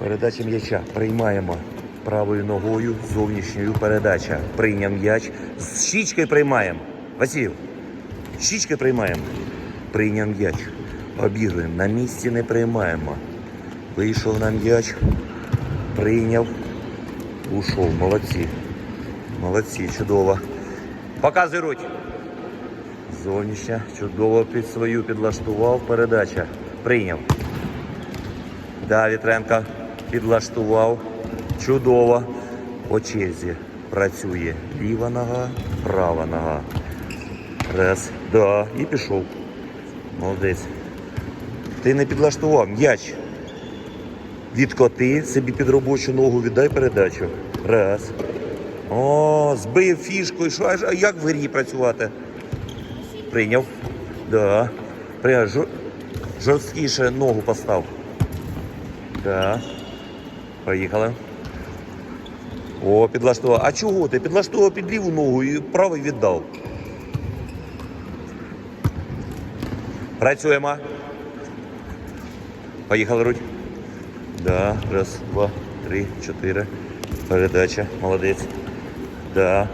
Передача м'яча. Приймаємо правою ногою зовнішньою передача. Прийняв м'яч. З щічкою приймаємо. Василь. Щічкою приймаємо. Прийняв м'яч. Обігруємо. На місці не приймаємо. Вийшов на м'яч. Прийняв. Ушов. Молодці. Молодці, чудово. Показуй руть. Зовнішня. Чудово під свою підлаштував. Передача. Прийняв. Да, Вітренко підлаштував. Чудово. По черзі працює ліва нога, права нога. Раз, да, і пішов. Молодець. Ти не підлаштував м'яч. Відкоти собі під робочу ногу, віддай передачу. Раз. О, збив фішку. і Що, а як в грі працювати? Прийняв. Да. Прийняв. Жорсткіше ногу постав. Да. Поїхали. О, підлаштував. А чого ти? Підлаштував під ліву ногу і правий віддав. Працюємо. Поїхали, Рудь. Да. Раз, два, три, чотири. Передача. Молодець. Да.